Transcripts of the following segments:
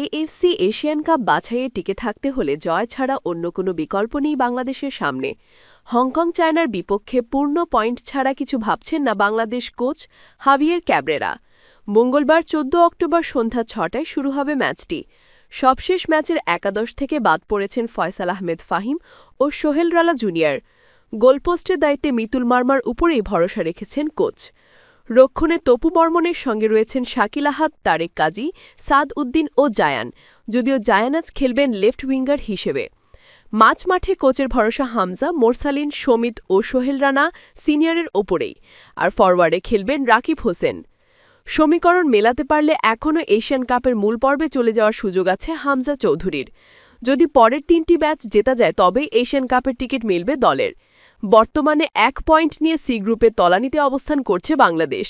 AFC Asian cup বাছাইয়ে টিকে থাকতে হলে জয় ছাড়া অন্য কোনো বিকল্প নেই বাংলাদেশের সামনে। হংকং চায়নার বিপক্ষে পূর্ণ পয়েন্ট ছাড়া কিছু ভাবছেন না বাংলাদেশ কোচ হাভিয়ের ক্যাবরেরা। মঙ্গলবার ১৪ অক্টোবর সন্ধ্যা ছটায় শুরু হবে ম্যাচটি। সবশেষ ম্যাচের একাদশ থেকে বাদ পড়েছেন ফয়সাল আহমেদ ফাহিম ও সোহেল রালা জুনিয়র। গোলপোস্টের দায়িত্বে মিতুল মার্মার উপরেই ভরসা রেখেছেন কোচ। রক্ষণে তপু বর্মনের সঙ্গে রয়েছেন শাকিল আহাদ, তারেক কাজী, সাদ উদ্দিন ও জায়ান। যদিও জায়ান আজ খেলবেন লেফট উইঙ্গার হিসেবে। মাঝ মাঠে কোচের ভরসা হামজা, মোরসালিন সমিত ও সোহেল রানা সিনিয়রের ওপরেই। আর ফরওয়ার্ডে খেলবেন রাকিব হোসেন। সমীকরণ মেলাতে পারলে এখনও এশিয়ান কাপের মূল পর্বে চলে যাওয়ার সুযোগ আছে হামজা চৌধুরীর। যদি পরের তিনটি ম্যাচ জেতা যায়, তবেই এশিয়ান কাপের টিকিট মিলবে দলের। বর্তমানে এক পয়েন্ট নিয়ে সি গ্রুপে তলানিতে অবস্থান করছে বাংলাদেশ।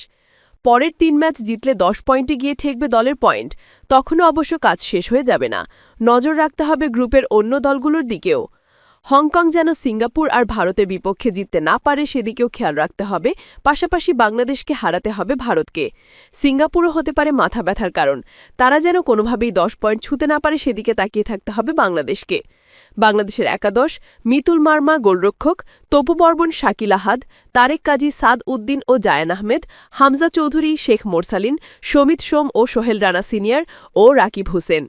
পরের তিন ম্যাচ জিতলে দশ পয়েন্টে গিয়ে ঠেকবে দলের পয়েন্ট। তখনও অবশ্য কাজ শেষ হয়ে যাবে না। নজর রাখতে হবে গ্রুপের অন্য দলগুলোর দিকেও। হংকং যেন সিঙ্গাপুর আর ভারতের বিপক্ষে জিততে না পারে সেদিকেও খেয়াল রাখতে হবে। পাশাপাশি বাংলাদেশকে হারাতে হবে ভারতকে। সিঙ্গাপুরও হতে পারে মাথা ব্যথার কারণ। তারা যেন কোনোভাবেই দশ পয়েন্ট ছুতে না পারে সেদিকে তাকিয়ে থাকতে হবে বাংলাদেশকে। বাংলাদেশের একাদশ, মিতুল মার্মা গোলরক্ষক, তপু বর্বন শাকিল আহাদ, তারেক কাজী, সাদ উদ্দিন ও জায়ান আহমেদ, হামজা চৌধুরী, শেখ মোরসালিন, সমিত সোম ও সোহেল রানা সিনিয়র ও রাকিব হোসেন।